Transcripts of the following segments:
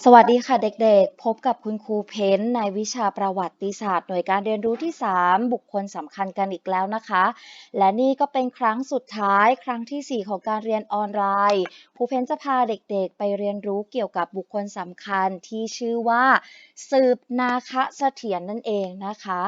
สวัสดีค่ะเด็กๆ พบกับคุณครูเพ้นในวิชาประวัติศาสตร์ หน่วยการเรียนรู้ที่ 3 บุคคลสำคัญกันอีกแล้วนะคะ และนี่ก็เป็นครั้งสุดท้ายครั้งทีสี่4 ของการเรียนออนไลน์ครูเพ้นจะพาเด็กๆ ไปเรียนรู้เกี่ยวกับบุคคลสำคัญที่ชื่อว่า สืบนาคะเสถียรนั่นเองนะคะ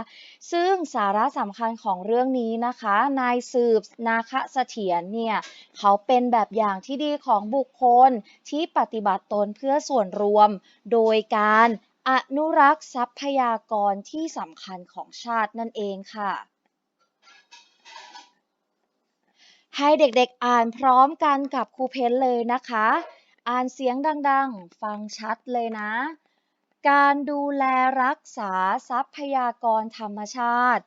ซึ่งสาระสำคัญของเรื่องนี้นะคะ นายสืบนาคะเสถียรเนี่ยเขาเป็นแบบอย่างที่ดีของบุคคลที่ปฏิบัติตนเพื่อส่วนรวมโดยการอนุรักษ์ทรัพยากรที่สำคัญของชาตินั่นเองค่ะ ให้เด็กๆอ่านพร้อมกันกับครูเพนเลยนะคะ อ่านเสียงดังๆ ฟังชัดเลยนะ การดูแลรักษาทรัพยากรธรรมชาติ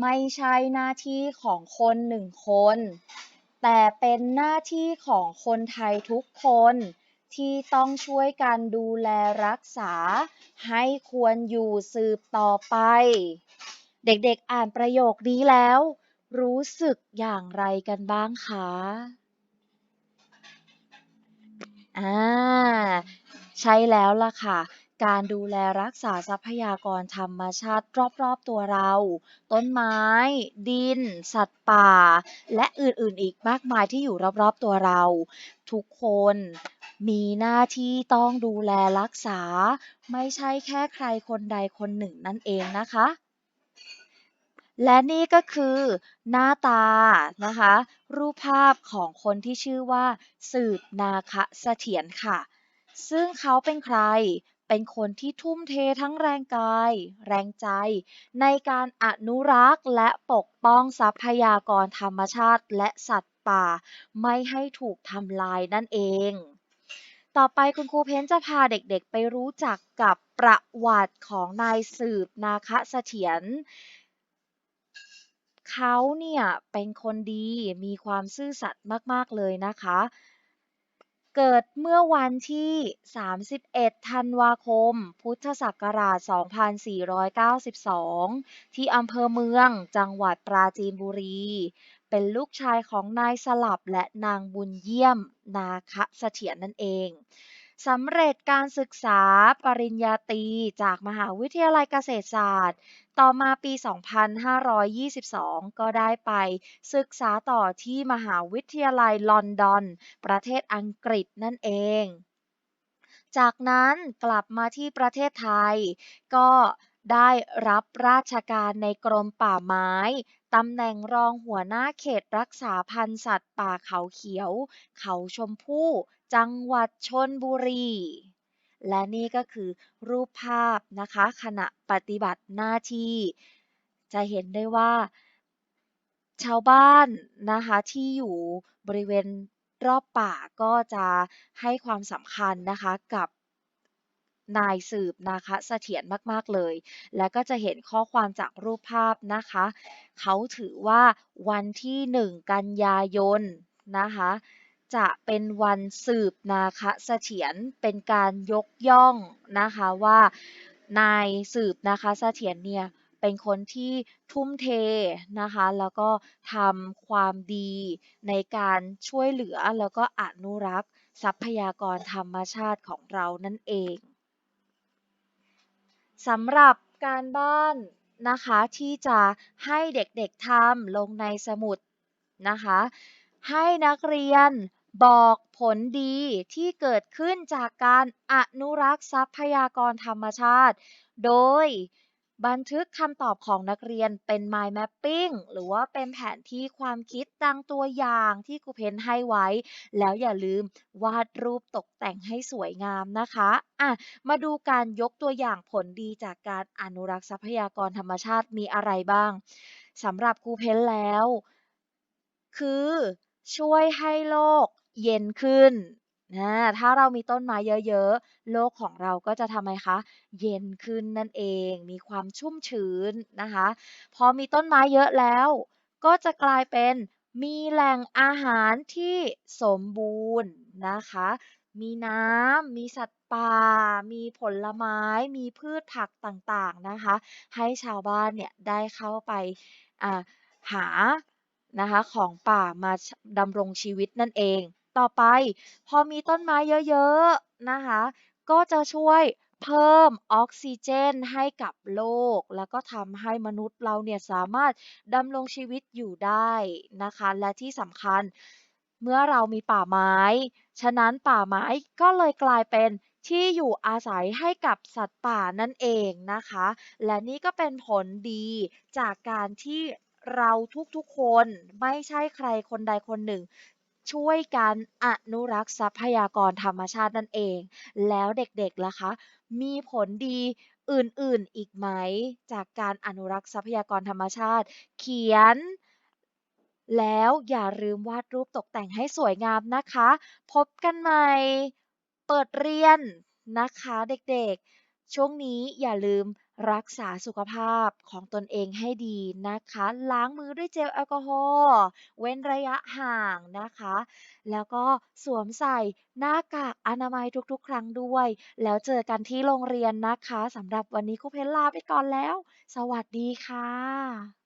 ไม่ใช่หน้าที่ของคนหนึ่งคน แต่เป็นหน้าที่ของคนไทยทุกคน ที่ต้องช่วยกันดูแลรักษา ให้ควรอยู่สืบต่อไป เด็กๆอ่านประโยคนี้แล้ว รู้สึกอย่างไรกันบ้างคะอ่าใช่แล้วล่ะค่ะ การดูแลรักษาทรัพยากรธรรมชาติรอบๆตัวเรา ต้นไม้ ดิน สัตว์ป่า และอื่นๆอีกมากมายที่อยู่รอบๆตัวเรา ทุกคน มีหน้าที่ต้องดูแลรักษา ไม่ใช่แค่ใครคนใดคนหนึ่งนั่นเองนะคะ และนี่ก็คือหน้าตานะคะ รูปภาพของคนที่ชื่อว่า สืบนาคะเสถียรค่ะ ซึ่งเขาเป็นใครเป็นคนที่ทุ่มเททั้งแรงกาย แรงใจ ในการอนุรักษ์และปกป้องทรัพยากรธรรมชาติและสัตว์ป่า ไม่ให้ถูกทำลายนั่นเอง ต่อไปคุณครูเพ้นจะพาเด็กๆ ไปรู้จักกับประวัติของนายสืบนาคะเสถียรเขาเนี่ยเป็นคนดีมีความซื่อสัตย์มากๆเลยนะคะ เกิดเมื่อวันที่ 31 ธันวาคม พุทธศักราช 2492 ที่อำเภอเมืองจังหวัดปราจีนบุรี เป็นลูกชายของนายสลับและนางบุญเยี่ยม นาคะเสถียรนั่นเองสำเร็จการศึกษาปริญญาตรีจากมหาวิทยาลัยเกษตรศาสตร์ ต่อมาปี 2522 ก็ได้ไปศึกษาต่อที่มหาวิทยาลัยลอนดอน ประเทศอังกฤษนั่นเอง จากนั้นกลับมาที่ประเทศไทย ก็ ได้รับราชการในกรมป่าไม้ ตำแหน่งรองหัวหน้าเขตรักษาพันธุ์สัตว์ป่าเขาเขียว เขาชมพู่ จังหวัดชนบุรี และนี่ก็คือรูปภาพนะคะ ขณะปฏิบัติหน้าที่ จะเห็นได้ว่า ชาวบ้านนะคะที่อยู่บริเวณรอบป่าก็จะให้ความสำคัญนะคะกับ นายสืบนาคะเสถียรมากๆเลย และก็จะเห็นข้อความจากรูปภาพนะคะ เขาถือว่าวันที่ 1 กันยายนนะคะจะเป็นวันสืบนาคะเสถียรเป็นการยกย่องนะคะว่านายสืบนาคะเสถียรเนี่ยเป็นคนที่ทุ่มเทนะคะแล้วก็ทำความดีในการช่วยเหลือแล้วก็อนุรักษ์ทรัพยากรธรรมชาติของเรานั่นเอง สำหรับการบ้านนะคะที่จะให้เด็กๆทำลงในสมุดนะคะ ให้นักเรียนบอกผลดีที่เกิดขึ้นจากการอนุรักษ์ทรัพยากรธรรมชาติ โดย บันทึกคำตอบของนักเรียนเป็น mind mapping หรือว่าเป็นแผนที่ความคิดดังตัวอย่างที่ครูเพนให้ไว้ แล้วอย่าลืมวาดรูปตกแต่งให้สวยงามนะคะอะมาดูการยกตัวอย่างผลดีจากการอนุรักษ์ทรัพยากรธรรมชาติมีอะไรบ้างสำหรับครูเพนแล้ว คือช่วยให้โลกเย็นขึ้น นะถ้าเรามีต้นไม้เยอะ ๆ โลกของเราก็จะทำไมคะ เย็นขึ้นนั่นเอง มีความชุ่มชื้นนะคะ พอมีต้นไม้เยอะแล้ว ก็จะกลายเป็นมีแหล่งอาหารที่สมบูรณ์นะคะ มีน้ำ มีสัตว์ป่า มีผลไม้ มีพืชผักต่างๆ นะคะ ให้ชาวบ้านเนี่ยได้เข้าไปหา นะคะ ของป่ามาดำรงชีวิตนั่นเอง ต่อไป พอมีต้นไม้เยอะๆนะคะ ก็จะช่วยเพิ่มออกซิเจนให้กับโลก แล้วก็ทำให้มนุษย์เราเนี่ยสามารถดำรงชีวิตอยู่ได้นะคะ และที่สำคัญเมื่อเรามีป่าไม้ ฉะนั้นป่าไม้ก็เลยกลายเป็นที่อยู่อาศัยให้กับสัตว์ป่านั่นเองนะคะ และนี่ก็เป็นผลดีจากการที่เราทุกๆคนไม่ใช่ใครคนใดคนหนึ่ง ช่วยกันอนุรักษ์ทรัพยากรธรรมชาตินั่นเอง แล้วเด็กๆล่ะคะ มีผลดีอื่นๆอีกไหม จากการอนุรักษ์ทรัพยากรธรรมชาติ เขียน แล้วอย่าลืมวาดรูปตกแต่งให้สวยงามนะคะ พบกันใหม่ เปิดเรียนนะคะเด็กๆ ช่วงนี้อย่าลืม รักษาสุขภาพของตนเองให้ดีนะคะ ล้างมือด้วยเจลแอลกอฮอล์เว้นระยะห่างนะคะ แล้วก็สวมใส่หน้ากากอนามัยทุกๆ ครั้งด้วย แล้วเจอกันที่โรงเรียนนะคะสำหรับวันนี้ครูเพชรลาไปก่อนแล้ว สวัสดีค่ะ